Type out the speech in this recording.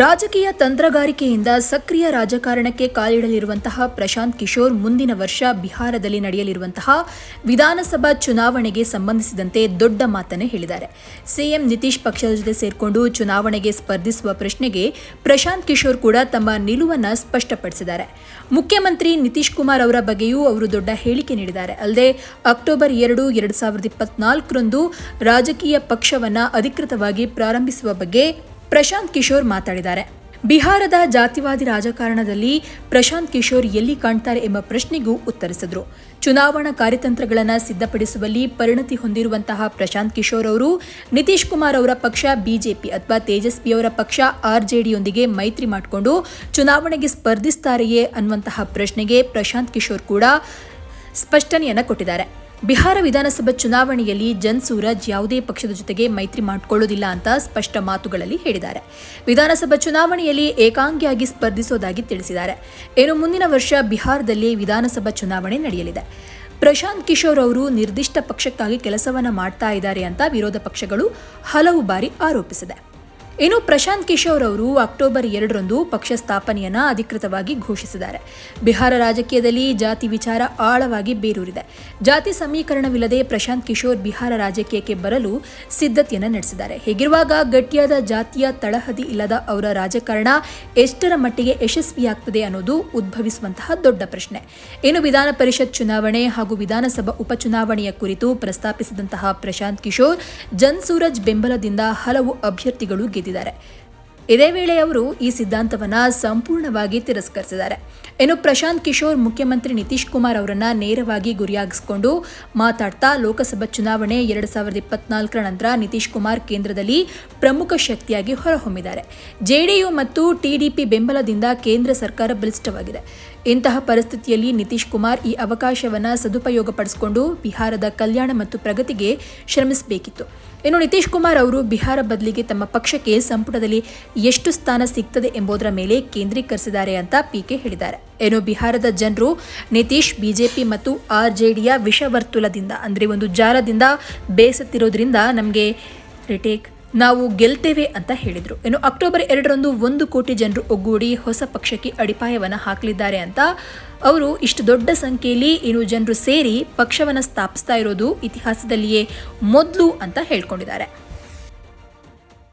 ರಾಜಕೀಯ ತಂತ್ರಗಾರಿಕೆಯಿಂದ ಸಕ್ರಿಯ ರಾಜಕಾರಣಕ್ಕೆ ಕಾಲಿಡಲಿರುವಂತಹ ಪ್ರಶಾಂತ್ ಕಿಶೋರ್ ಮುಂದಿನ ವರ್ಷ ಬಿಹಾರದಲ್ಲಿ ನಡೆಯಲಿರುವಂತಹ ವಿಧಾನಸಭಾ ಚುನಾವಣೆಗೆ ಸಂಬಂಧಿಸಿದಂತೆ ದೊಡ್ಡ ಮಾತನ್ನು ಹೇಳಿದ್ದಾರೆ. ಸಿಎಂ ನಿತೀಶ್ ಪಕ್ಷದ ಜೊತೆ ಸೇರಿಕೊಂಡು ಚುನಾವಣೆಗೆ ಸ್ಪರ್ಧಿಸುವ ಪ್ರಶ್ನೆಗೆ ಪ್ರಶಾಂತ್ ಕಿಶೋರ್ ಕೂಡ ತಮ್ಮ ನಿಲುವನ್ನು ಸ್ಪಷ್ಟಪಡಿಸಿದ್ದಾರೆ. ಮುಖ್ಯಮಂತ್ರಿ ನಿತೀಶ್ ಕುಮಾರ್ ಅವರ ಬಗ್ಗೆಯೂ ಅವರು ದೊಡ್ಡ ಹೇಳಿಕೆ ನೀಡಿದ್ದಾರೆ. ಅಲ್ಲದೆ ಅಕ್ಟೋಬರ್ ಎರಡು ಎರಡು ಸಾವಿರದ ಇಪ್ಪತ್ನಾಲ್ಕರಂದು ರಾಜಕೀಯ ಪಕ್ಷವನ್ನು ಅಧಿಕೃತವಾಗಿ ಪ್ರಾರಂಭಿಸುವ ಬಗ್ಗೆ ಪ್ರಶಾಂತ್ ಕಿಶೋರ್ ಮಾತಾಡಿದ್ದಾರೆ. ಬಿಹಾರದ ಜಾತಿವಾದಿ ರಾಜಕಾರಣದಲ್ಲಿ ಪ್ರಶಾಂತ್ ಕಿಶೋರ್ ಎಲ್ಲಿ ಕಾಣ್ತಾರೆ ಎಂಬ ಪ್ರಶ್ನೆಗೂ ಉತ್ತರಿಸಿದರು. ಚುನಾವಣಾ ಕಾರ್ಯತಂತ್ರಗಳನ್ನು ಸಿದ್ಧಪಡಿಸುವಲ್ಲಿ ಪರಿಣತಿ ಹೊಂದಿರುವಂತಹ ಪ್ರಶಾಂತ್ ಕಿಶೋರ್ ಅವರು, ನಿತೀಶ್ ಕುಮಾರ್ ಅವರ ಪಕ್ಷ, ಬಿಜೆಪಿ ಅಥವಾ ತೇಜಸ್ವಿಯವರ ಪಕ್ಷ ಆರ್ಜೆಡಿಯೊಂದಿಗೆ ಮೈತ್ರಿ ಮಾಡಿಕೊಂಡು ಚುನಾವಣೆಗೆ ಸ್ಪರ್ಧಿಸ್ತಾರೆಯೇ ಅನ್ನುವಂತಹ ಪ್ರಶ್ನೆಗೆ ಪ್ರಶಾಂತ್ ಕಿಶೋರ್ ಕೂಡ ಸ್ಪಷ್ಟನೆಯನ್ನು ಕೊಟ್ಟಿದ್ದಾರೆ. ಬಿಹಾರ ವಿಧಾನಸಭಾ ಚುನಾವಣೆಯಲ್ಲಿ ಜನ್ಸೂರಜ್ ಯಾವುದೇ ಪಕ್ಷದ ಜೊತೆಗೆ ಮೈತ್ರಿ ಮಾಡಿಕೊಳ್ಳುವುದಿಲ್ಲ ಅಂತ ಸ್ಪಷ್ಟ ಮಾತುಗಳಲ್ಲಿ ಹೇಳಿದ್ದಾರೆ. ವಿಧಾನಸಭಾ ಚುನಾವಣೆಯಲ್ಲಿ ಏಕಾಂಗಿಯಾಗಿ ಸ್ಪರ್ಧಿಸೋದಾಗಿ ತಿಳಿಸಿದ್ದಾರೆ. ಇನ್ನು ಮುಂದಿನ ವರ್ಷ ಬಿಹಾರದಲ್ಲಿ ವಿಧಾನಸಭಾ ಚುನಾವಣೆ ನಡೆಯಲಿದೆ. ಪ್ರಶಾಂತ್ ಕಿಶೋರ್ ಅವರು ನಿರ್ದಿಷ್ಟ ಪಕ್ಷಕ್ಕಾಗಿ ಕೆಲಸವನ್ನ ಮಾಡ್ತಾ ಇದ್ದಾರೆ ಅಂತ ವಿರೋಧ ಪಕ್ಷಗಳು ಹಲವು ಬಾರಿ ಆರೋಪಿಸಿದೆ. ಇನ್ನು ಪ್ರಶಾಂತ್ ಕಿಶೋರ್ ಅವರು ಅಕ್ಟೋಬರ್ ಎರಡರಂದು ಪಕ್ಷ ಸ್ಥಾಪನೆಯನ್ನ ಅಧಿಕೃತವಾಗಿ ಘೋಷಿಸಿದ್ದಾರೆ. ಬಿಹಾರ ರಾಜಕೀಯದಲ್ಲಿ ಜಾತಿ ವಿಚಾರ ಆಳವಾಗಿ ಬೇರೂರಿದೆ. ಜಾತಿ ಸಮೀಕರಣವಿಲ್ಲದೆ ಪ್ರಶಾಂತ್ ಕಿಶೋರ್ ಬಿಹಾರ ರಾಜಕೀಯಕ್ಕೆ ಬರಲು ಸಿದ್ಧತೆಯನ್ನು ನಡೆಸಿದ್ದಾರೆ. ಹೀಗಿರುವಾಗ ಗಟ್ಟಿಯಾದ ಜಾತಿಯ ತಳಹದಿ ಇಲ್ಲದ ಅವರ ರಾಜಕಾರಣ ಎಷ್ಟರ ಮಟ್ಟಿಗೆ ಯಶಸ್ವಿಯಾಗ್ತದೆ ಅನ್ನೋದು ಉದ್ಭವಿಸುವಂತಹ ದೊಡ್ಡ ಪ್ರಶ್ನೆ. ಇನ್ನು ವಿಧಾನ ಪರಿಷತ್ ಚುನಾವಣೆ ಹಾಗೂ ವಿಧಾನಸಭಾ ಉಪಚುನಾವಣೆಯ ಕುರಿತು ಪ್ರಸ್ತಾಪಿಸಿದಂತಹ ಪ್ರಶಾಂತ್ ಕಿಶೋರ್, ಜನ್ಸೂರಜ್ ಬೆಂಬಲದಿಂದ ಹಲವು ಅಭ್ಯರ್ಥಿಗಳು ಗೆದ್ದಿದ್ದಾರೆ. ಇದೇ ವೇಳೆ ಅವರು ಈ ಸಿದ್ಧಾಂತವನ್ನ ಸಂಪೂರ್ಣವಾಗಿ ತಿರಸ್ಕರಿಸಿದ್ದಾರೆ. ಇನ್ನು ಪ್ರಶಾಂತ್ ಕಿಶೋರ್ ಮುಖ್ಯಮಂತ್ರಿ ನಿತೀಶ್ ಕುಮಾರ್ ಅವರನ್ನ ನೇರವಾಗಿ ಗುರಿಯಾಗಿಸಿಕೊಂಡು ಮಾತಾಡ್ತಾ ಲೋಕಸಭಾ ಚುನಾವಣೆ ಎರಡು ಸಾವಿರದ ಇಪ್ಪತ್ನಾಲ್ಕರ ನಂತರ ನಿತೀಶ್ ಕುಮಾರ್ ಕೇಂದ್ರದಲ್ಲಿ ಪ್ರಮುಖ ಶಕ್ತಿಯಾಗಿ ಹೊರಹೊಮ್ಮಿದ್ದಾರೆ. ಜೆಡಿಯು ಮತ್ತು ಟಿಡಿಪಿ ಬೆಂಬಲದಿಂದ ಕೇಂದ್ರ ಸರ್ಕಾರ ಬಲಿಷ್ಠವಾಗಿದೆ. ಇಂತಹ ಪರಿಸ್ಥಿತಿಯಲ್ಲಿ ನಿತೀಶ್ ಕುಮಾರ್ ಈ ಅವಕಾಶವನ್ನು ಸದುಪಯೋಗಪಡಿಸಿಕೊಂಡು ಬಿಹಾರದ ಕಲ್ಯಾಣ ಮತ್ತು ಪ್ರಗತಿಗೆ ಶ್ರಮಿಸಬೇಕಿತ್ತು. ಇನ್ನು ನಿತೀಶ್ ಕುಮಾರ್ ಅವರು ಬಿಹಾರ ಬದಲಿಗೆ ತಮ್ಮ ಪಕ್ಷಕ್ಕೆ ಸಂಪುಟದಲ್ಲಿ ಎಷ್ಟು ಸ್ಥಾನ ಸಿಗ್ತದೆ ಎಂಬುದರ ಮೇಲೆ ಕೇಂದ್ರೀಕರಿಸಿದ್ದಾರೆ ಅಂತ ಪಿಕೆ ಹೇಳಿದ್ದಾರೆ. ಏನು ಬಿಹಾರದ ಜನರು ನಿತೀಶ್, ಬಿಜೆಪಿ ಮತ್ತು ಆರ್ ಜೆ ಡಿಯ ವಿಷವರ್ತುಲದಿಂದ, ಅಂದರೆ ಒಂದು ಜಾಲದಿಂದ ಬೇಸತ್ತಿರೋದ್ರಿಂದ ನಮಗೆ ರಿಟೇಕ್ ನಾವು ಗೆಲ್ತೇವೆ ಅಂತ ಹೇಳಿದರು. ಇನ್ನು ಅಕ್ಟೋಬರ್ ಎರಡರಂದು ಒಂದು ಕೋಟಿ ಜನರು ಒಗ್ಗೂಡಿ ಹೊಸ ಪಕ್ಷಕ್ಕೆ ಅಡಿಪಾಯವನ್ನು ಹಾಕಲಿದ್ದಾರೆ ಅಂತ ಅವರು ಇಷ್ಟು ದೊಡ್ಡ ಸಂಖ್ಯೆಯಲ್ಲಿ ಇನ್ನು ಜನರು ಸೇರಿ ಪಕ್ಷವನ್ನು ಸ್ಥಾಪಿಸ್ತಾ ಇರೋದು ಇತಿಹಾಸದಲ್ಲಿಯೇ ಮೊದಲು ಅಂತ ಹೇಳ್ಕೊಂಡಿದ್ದಾರೆ.